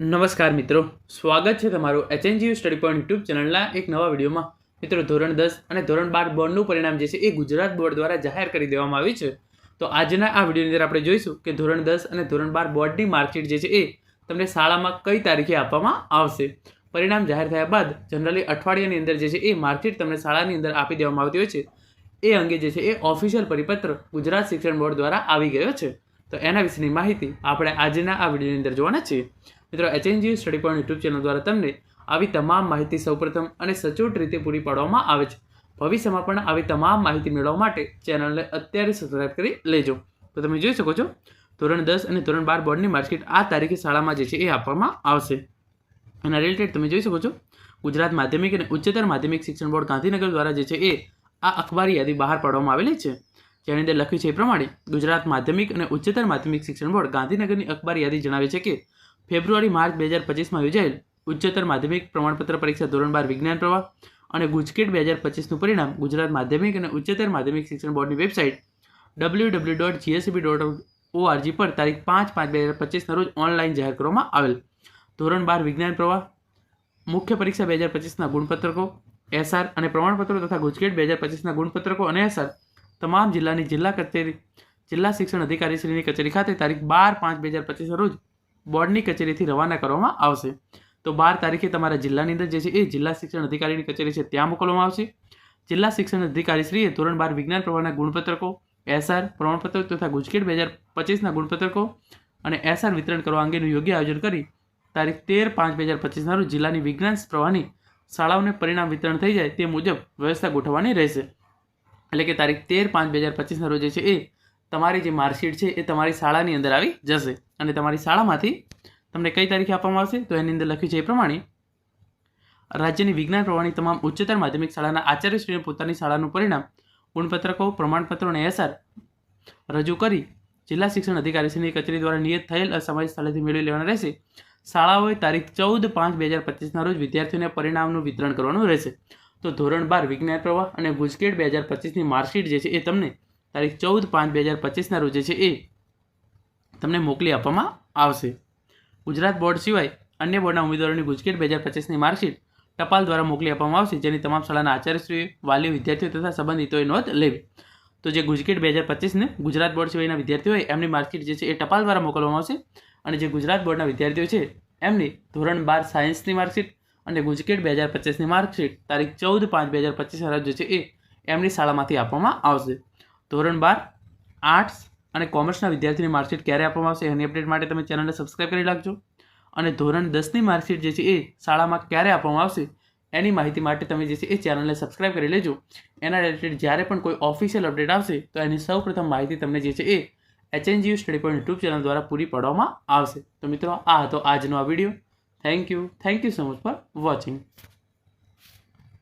નમસ્કાર મિત્રો, સ્વાગત છે તમારું એચએનજીયુ સ્ટડી પોઈન્ટ યુટ્યુબ ચેનલના એક નવા વિડીયોમાં. મિત્રો, ધોરણ દસ અને ધોરણ બાર બોર્ડનું પરિણામ જે છે એ ગુજરાત બોર્ડ દ્વારા જાહેર કરી દેવામાં આવ્યું છે. તો આજના આ વિડીયોની અંદર આપણે જોઈશું કે ધોરણ દસ અને ધોરણ બાર બોર્ડની માર્કશીટ જે છે એ તમને શાળામાં કઈ તારીખે આપવામાં આવશે. પરિણામ જાહેર થયા બાદ જનરલી અઠવાડિયાની અંદર જે છે એ માર્કશીટ તમને શાળાની અંદર આપી દેવામાં આવતી હોય છે. એ અંગે જે છે એ ઓફિશિયલ પરિપત્ર ગુજરાત શિક્ષણ બોર્ડ દ્વારા આવી ગયો છે. તો એના વિશેની માહિતી આપણે આજના આ વિડીયોની અંદર જોવાના છીએ. મિત્રો HNG study point YouTube channel દ્વારા તમને આવી તમામ માહિતી સૌપ્રથમ અને સચોટ રીતે પૂરી પાડવામાં આવે છે. ભવિષ્યમાં પણ આવી તમામ માહિતી મેળવવા માટે ચેનલને અત્યારે સબસ્ક્રાઇબ કરી લેજો. તો તમે જોઈ શકો છો, ધોરણ દસ અને ધોરણ બાર બોર્ડની માર્કશીટ આ તારીખે શાળામાં જે છે એ આપવામાં આવશે. એના રિલેટેડ તમે જોઈ શકો છો, ગુજરાત માધ્યમિક અને ઉચ્ચતર માધ્યમિક શિક્ષણ બોર્ડ ગાંધીનગર દ્વારા જે છે એ આ અખબારી યાદી બહાર પાડવામાં આવેલી છે. જેની અંદર લખ્યું છે એ પ્રમાણે ગુજરાત માધ્યમિક અને ઉચ્ચતર માધ્યમિક શિક્ષણ બોર્ડ ગાંધીનગરની અખબારી યાદી જણાવે છે કે ફેબ્રુઆરી, માર્ચ બે હજાર પચીસમાં યોજાયેલ ઉચ્ચતર માધ્યમિક પ્રમાણપત્ર પરીક્ષા ધોરણ બાર વિજ્ઞાન પ્રવાહ અને ગુજકેટ બે હજાર પચીસનું પરિણામ ગુજરાત માધ્યમિક અને ઉચ્ચતર માધ્યમિક શિક્ષણ બોર્ડની website W W dot GSB dot ORG પર તારીખ પાંચ પાંચ બે હજાર પચીસના રોજ ઓનલાઈન જાહેર કરવામાં આવેલ. ધોરણ બાર વિજ્ઞાન પ્રવાહ, મુખ્ય પરીક્ષા બે હજાર પચીસના ગુણપત્રકો, એસઆર અને પ્રમાણપત્રો તથા ગુજકેટ બે હજાર પચીસના ગુણપત્રકો અને એસઆર તમામ જિલ્લાની જિલ્લા કચેરી, જિલ્લા શિક્ષણ અધિકારીશ્રીની કચેરી ખાતે તારીખ બાર પાંચ બે હજાર પચીસના રોજ બોર્ડની કચેરીથી રવાના કરવામાં આવશે. તો બાર તારીખે તમારા જિલ્લાની અંદર જે છે એ જિલ્લા શિક્ષણ અધિકારીની કચેરી છે ત્યાં મોકલવામાં આવશે. જિલ્લા શિક્ષણ અધિકારીશ્રીએ ધોરણ બાર વિજ્ઞાન પ્રવાહના ગુણપત્રકો, એસઆર પ્રમાણપત્ર તથા ગુજકેટ બે હજાર પચીસના ગુણપત્રકો અને એસઆર વિતરણ કરવા અંગેનું યોગ્ય આયોજન કરી તારીખ તેર પાંચ બે હજાર પચીસના રોજ જિલ્લાની વિજ્ઞાન પ્રવાહની શાળાઓને પરિણામ વિતરણ થઈ જાય તે મુજબ વ્યવસ્થા ગોઠવવાની રહેશે. એટલે કે તારીખ તેર પાંચ બે હજાર પચીસના રોજ છે એ તમારી જે માર્કશીટ છે એ તમારી શાળાની અંદર આવી જશે. અને તમારી શાળામાંથી તમને કઈ તારીખે આપવામાં આવશે? તો એની અંદર લખ્યું છે એ પ્રમાણે. રાજ્યની વિજ્ઞાન પ્રવાહની તમામ ઉચ્ચતર માધ્યમિક શાળાના આચાર્યશ્રીને પોતાની શાળાનું પરિણામ, ગુણપત્રકો, પ્રમાણપત્રો અને એસઆર રજૂ કરી જિલ્લા શિક્ષણ અધિકારીશ્રીની કચેરી દ્વારા નિયત થયેલ અસમાય સ્થળેથી મેળવી લેવાના રહેશે. શાળાઓએ તારીખ ચૌદ પાંચ બે હજાર પચીસના રોજ વિદ્યાર્થીઓને પરિણામનું વિતરણ કરવાનું રહેશે. તો ધોરણ બાર વિજ્ઞાન પ્રવાહ અને ગુજકેટ બે હજાર પચીસની માર્કશીટ જે છે એ તમને તારીખ ચૌદ પાંચ બે હજાર પચીસના રોજ છે એ તમને મોકલી આપવામાં આવશે. ગુજરાત બોર્ડ સિવાય અન્ય બોર્ડના ઉમેદવારોની ગુજકેટ બે હજાર પચીસની માર્કશીટ ટપાલ દ્વારા મોકલી આપવામાં આવશે, જેની તમામ શાળાના આચાર્યશ્રીઓ, વાલીઓ, વિદ્યાર્થીઓ તથા સંબંધિતોએ નોંધ લેવી. તો જે ગુજકેટ બે હજાર પચીસને ગુજરાત બોર્ડ સિવાયના વિદ્યાર્થીઓ હોય એમની માર્કશીટ જે છે એ ટપાલ દ્વારા મોકલવામાં આવશે અને જે ગુજરાત બોર્ડના વિદ્યાર્થીઓ છે, એમની ધોરણ બાર સાયન્સની માર્કશીટ અને ગુજકેટ બે હજાર પચીસની માર્કશીટ તારીખ ચૌદ પાંચ બે હજાર પચીસ જે છે એ એમની શાળામાંથી આપવામાં આવશે. ધોરણ બાર આર્ટ્સ અને કોમર્સના વિદ્યાર્થીની માર્કશીટ ક્યારે આપવામાં આવશે એની અપડેટ માટે તમે ચેનલને સબસ્ક્રાઈબ કરી રાખજો. અને ધોરણ દસની માર્કશીટ જે છે એ શાળામાં ક્યારે આપવામાં આવશે એની માહિતી માટે તમે જે છે એ ચેનલને સબસ્ક્રાઈબ કરી લેજો. એના રિલેટેડ જ્યારે પણ કોઈ ઓફિશિયલ અપડેટ આવશે તો એની સૌપ્રથમ માહિતી તમને જે છે એ HNGU study point YouTube channel દ્વારા પૂરી પાડવામાં આવશે. તો મિત્રો, આ હતો આજનો આ video. Thank you thank you so much for watching